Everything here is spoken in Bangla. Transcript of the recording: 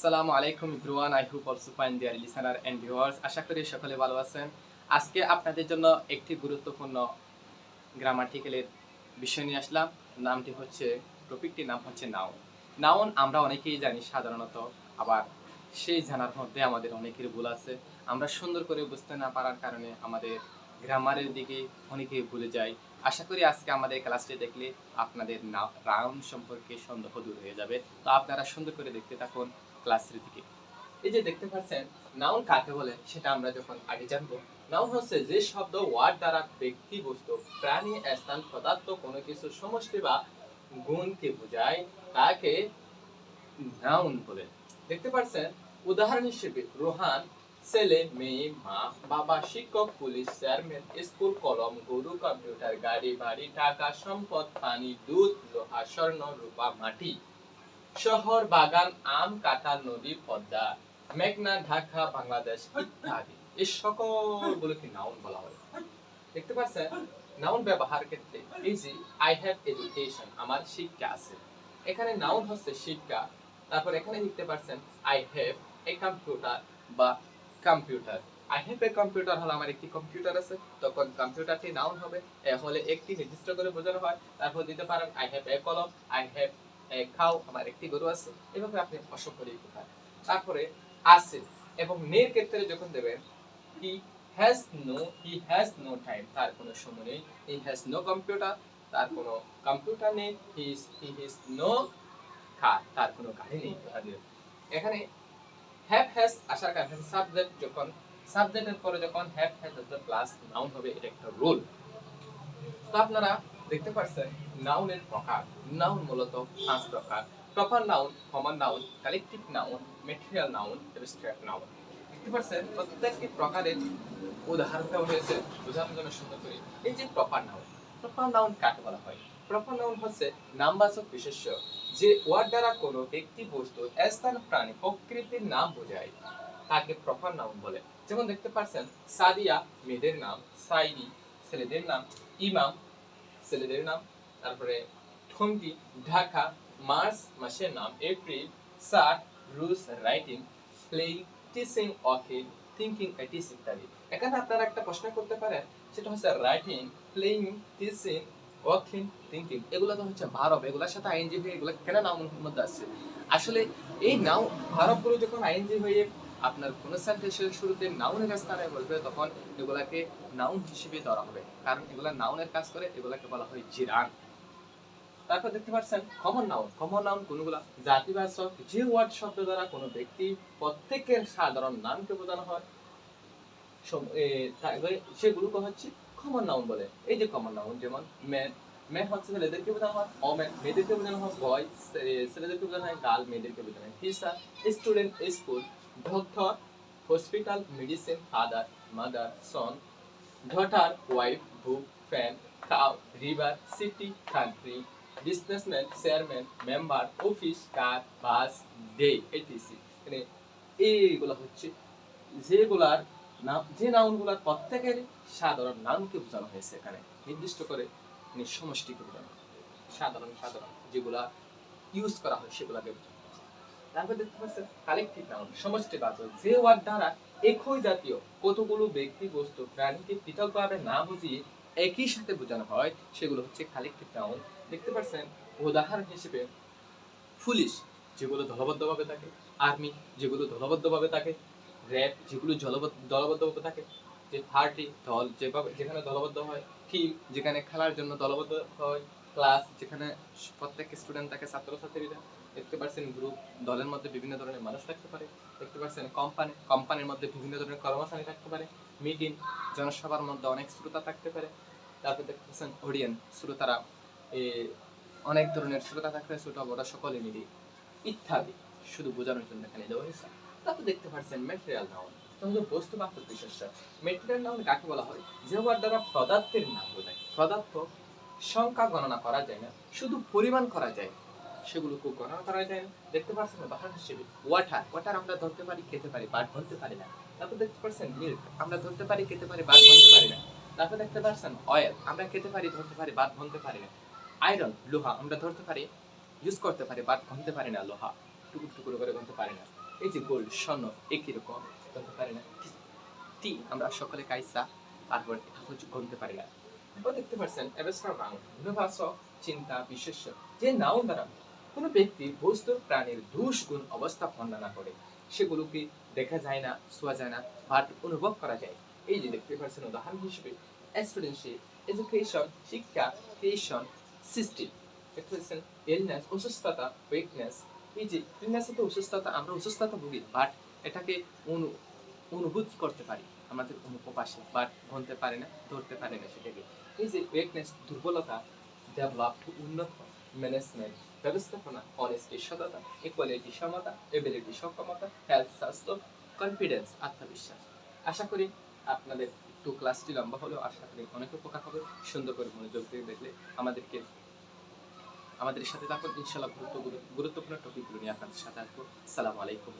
আসসালামু আলাইকুম ইব্রুয়ান I hope also fine dear listener and viewers আশা করি সকলে ভালো আছেন। আজকে আপনাদের জন্য একটি গুরুত্বপূর্ণ গ্রামাটিক্যালের বিষয় নিয়ে আসলাম। নামটি হচ্ছে টপিকটির নাম হচ্ছে নাউন নাউন আমরা অনেকেই জানি সাধারণত, আবার সেই জানার মধ্যে আমাদের অনেকের ভুল আছে। আমরা সুন্দর করে বুঝতে না পারার কারণে আমাদের গ্রামারের দিকে অনেকেই ভুলে যাই। আশা করি আজকে আমাদের ক্লাসটি দেখলে আপনাদের নাউন সম্পর্কে সন্দেহ দূর হয়ে যাবে। তো আপনারা সুন্দর করে দেখতে থাকুন। ক্লাসের দিকে এই যে দেখতে পাচ্ছেন নাউন কাকে বলে সেটা আমরা যখন আগে জানব নাউন হচ্ছে যে শব্দ ওয়ার্ড দ্বারা ব্যক্তি বস্তু প্রাণী, স্থান, পদার্থ, কোনো কিছু, সমষ্টি বা গুণকে বোঝায়, তাকে নাউন বলে। দেখতে পাচ্ছেন, উদাহরণ হিসেবে রোহান, ছেলে, মেয়ে, মা, বাবা, শিক্ষক, পুলিশ, চেয়ারম্যান, স্কুল, কলম, গরু, কম্পিউটার, গাড়ি, বাড়ি, টাকা, সম্পদ, পানি, দুধ, লোহা, স্বর্ণ, রূপা, মাটি। শহর, বাগান, আম, কাঁঠাল, নদী, পদ্মা, মেঘনা, ঢাকা, বাংলাদেশ ইত্যাদি। এই সকলগুলোকে নাউন বলা হয়। দেখতে পাচ্ছেন? নাউন ব্যবহার ক্ষেত্রে যে আই হ্যাভ এডুকেশন আমার শিক্ষা আছে। এখানে নাউন হচ্ছে শিক্ষা। তারপর এখানে দেখতে পাচ্ছেন আই হ্যাভ এ কম্পিউটার বা computer I have a computer হলো আমার একটি কম্পিউটার আছে। তখন কম্পিউটারটি নাউন হবে। এ হলে একটি নির্দিষ্ট করে বোঝানো হয়। তারপর দিতে পারেন আই হ্যাভ এ কলম আই হ্যাভ খাও, আমার একটি গরু আছে। এভাবে আপনি অসংখ্য লিখতে পারেন। তারপরে আছে এবং নের ক্ষেত্রে যখন দেবেন he has no he has no time তার কোনো সময় নেই। হি হ্যাজ নো কম্পিউটার তার কোনো কম্পিউটার নেই। হি হি ইজ নো কার তার কোনো গাড়ি নেই। এখানে হ্যাভ হ্যাজ আসার কারণে সাবজেক্ট যখন সাবজেক্টের পরে যখন হ্যাভ হ্যাজ প্লাস নাউন হবে, এটা একটা রুল তো আপনারা দেখতে পাচ্ছেন নাউনের প্রকার। নাউন মূলত পাঁচ প্রকার। Proper noun common noun collective noun material noun abstract noun দেখতে পাচ্ছেন প্রত্যেকটি প্রকারের উদাহরণ দেওয়া হয়েছে, বোঝানোর জন্য সুন্দর করে। এই যে প্রপার নাউন প্রপার নাউন কাকে বলা হয়? প্রপার নাউন হচ্ছে নামবাচক বিশেষ্য, যে ওয়ার্ড দ্বারা কোনো ব্যক্তি বস্তু, স্থান, প্রাণী, প্রকৃতির নাম বোঝায়। তাকে প্রপার নাউন বলে। যেমন দেখতে পাচ্ছেন, সাদিয়া, মেয়েদের নাম সাইদি ছেলেদের নাম, ইমাম, ছেলেদের নাম, তারপরে ঠঙ্গি ঢাকা, মার্চ মাসের নাম, এপ্রিল সাট রুস writing, playing, teaching, okay thinking etc ইত্যাদি। এখানে আপনারা একটা প্রশ্ন করতে পারেন, সেটা হচ্ছে writing, playing, teaching walking thinking এগুলো তো হচ্ছে ভারব, এগুলোর সাথে আইএনজি হয়ে এগুলো কেন নাম মধ্যে আসছে আসলে এই নাও, ভারবগুলো যখন আইএনজি হয়ে আপনার কোন সেন্টেন্সের শুরুতে নাউনের স্থানে বসবে, তখন এগুলাকে নাউন হিসেবে ধরা হবে। কারণ এগুলা নাউনের কাজ করে, এগুলাকে বলা হয় জিরান। তারপর দেখতে পাচ্ছেন কমন নাউন কমন নাউন কোনগুলা? জাতিবাচক যে ওয়ার্ড শব্দ দ্বারা কোনো ব্যক্তি প্রত্যেকের সাধারণ নামকে বোঝানো হয়। সেগুলোকে হচ্ছে কমন নাউন বলে। এই যে কমন নাউন যেমন ম্যান ম্যান হচ্ছে ছেলেদেরকে বোঝানো হয় অম্যান মেয়েদেরকে বোঝানো হয় বয় ছেলেদেরকে বোঝানো হয় গার্ল মেয়েদেরকে বোঝানো হয়। Teacher student school doctor hospital medicine father mother son daughter wife book fan cow river city country businessman chairman member office car bus day etc মানে এইগুলো হচ্ছে যেগুলার নাম যে নাউনগুলার প্রত্যেকের সাধারণ নামকে বোঝানো হয়েছে এখানে। নির্দিষ্ট করে মানে সমষ্টিকে বোঝানো সাধারণ সাধারণ যেগুলা ইউজ করা হয় সেগুলাকে বোঝানো তারপর দেখতে পাচ্ছেন কালেকটিভ নাউন সমষ্টিবাচক। যে ওয়ার্ড দ্বারা একই জাতীয় কতগুলো ব্যক্তি বস্তু প্রাণীকে পৃথকভাবে না বুঝিয়ে একই সাথে বোঝানো হয়, সেগুলো হচ্ছে কালেকটিভ নাউন দেখতে পাচ্ছেন উদাহরণ হিসেবে পুলিশ যেগুলো দলবদ্ধভাবে থাকে। আর্মি যেগুলো দলবদ্ধভাবে থাকে। র্যাব যেগুলো জলবদ্ধ, দলবদ্ধভাবে থাকে। যে পার্টি দল, যেভাবে, যেখানে দলবদ্ধ হয় টিম যেখানে খেলার জন্য দলবদ্ধ হয় ক্লাস যেখানে প্রত্যেক স্টুডেন্ট থাকে, ছাত্রছাত্রীরা। দেখতে পাচ্ছেন গ্রুপ দলের মধ্যে বিভিন্ন ধরনের মানুষ থাকতে পারে। দেখতে পাচ্ছেন কোম্পানি কোম্পানির মধ্যে বিভিন্ন ধরনের কর্মচারী থাকতে পারে। মিটিং জনসভার মধ্যে অনেক শ্রোতা থাকতে পারে। তারপর দেখতে পাচ্ছেন অডিয়েন্স শ্রোতারা অনেক ধরনের শ্রোতা থাকতে পারে ছোট বড় সকলে মিলে ইত্যাদি। শুধু বোঝানোর জন্য এখানে দেওয়া হয়েছে। তারপর দেখতে পাচ্ছেন ম্যাটেরিয়াল নাউন তাহলে বস্তু বাস্তব বিশেষ্য ম্যাটেরিয়াল নাউন কাকে বলা হয়? যে ওয়ার্ড দ্বারা পদার্থের নাম বোঝায়। পদার্থ সংখ্যা গণনা করা যায় না, শুধু পরিমাণ করা যায়। সেগুলোকে গণনা করা। যায় না দেখতে পাচ্ছেন উদাহরণ হিসেবে। ওয়াটার ওয়াটার আমরা ধরতে পারি, খেতে পারি বাট ধরতে পারি না। তারপর দেখতে পাচ্ছেন মিল্ক আমরা ধরতে পারি, খেতে পারি বাট ধরতে পারি না। তারপর দেখতে পাচ্ছেন অয়েল আমরা খেতে পারি, ধরতে পারি বাট ধরতে পারি না। আয়রন লোহা, আমরা ধরতে পারি ইউজ করতে পারি বাট ভাঙতে পারি না, লোহা। টুকুর টুকুর করে ভাঙতে পারি না। এই যে গোল্ড স্বর্ণ, একই রকম করতে পারে না। টি আমরা সকলে কাইসা, তারপর এটা হচ্ছে গুনতে পারি না। এবার দেখতে পাচ্ছেন এবেস্টার বাং গুণবাচক চিন্তা, বিশেষ্য, যে নাউন দ্বারা কোনো ব্যক্তি বস্তু প্রাণীর দোষ গুণ অবস্থা বর্ণনা করে, সেগুলোকে দেখা যায় না, শোয়া যায় না বাট অনুভব করা যায়। এই যে দেখতে পাচ্ছেন, উদাহরণ হিসেবে স্টুডেন্টশিপ এডুকেশন শিক্ষা ক্রিয়েশন সিস্টেম দেখতে পাচ্ছেন ইলনেস অসুস্থতা উইকনেস এই যে ইলনেস তো অসুস্থতা, আমরা অসুস্থতা ভুগি বাট এটাকে অনু, অনুভূতি করতে পারি। আমাদের অনুপ্রবাসে বাট গণতে পারে না, ধরতে পারে না সেটাকে। এই যে উইকনেস দুর্বলতা ডেভেলপ উন্নত ম্যানেজমেন্ট ব্যবস্থাপনা অনেস্টি সততা ইকুয়ালিটি সমতা এবিলিটি সক্ষমতা হেলথ স্বাস্থ্য কনফিডেন্স আত্মবিশ্বাস। আশা করি আপনাদের একটু ক্লাসটি লম্বা হলেও আশা করি অনেক উপকার হবে। সুন্দর করে মনোযোগ দিয়ে দেখলে আমাদেরকে, আমাদের সাথে থাকুন। ইনশাল্লাহ গুরুত্ব গুরুত্বপূর্ণ টপিকগুলো নিয়ে আপনাদের সাথে আসব। সালাম আলাইকুম।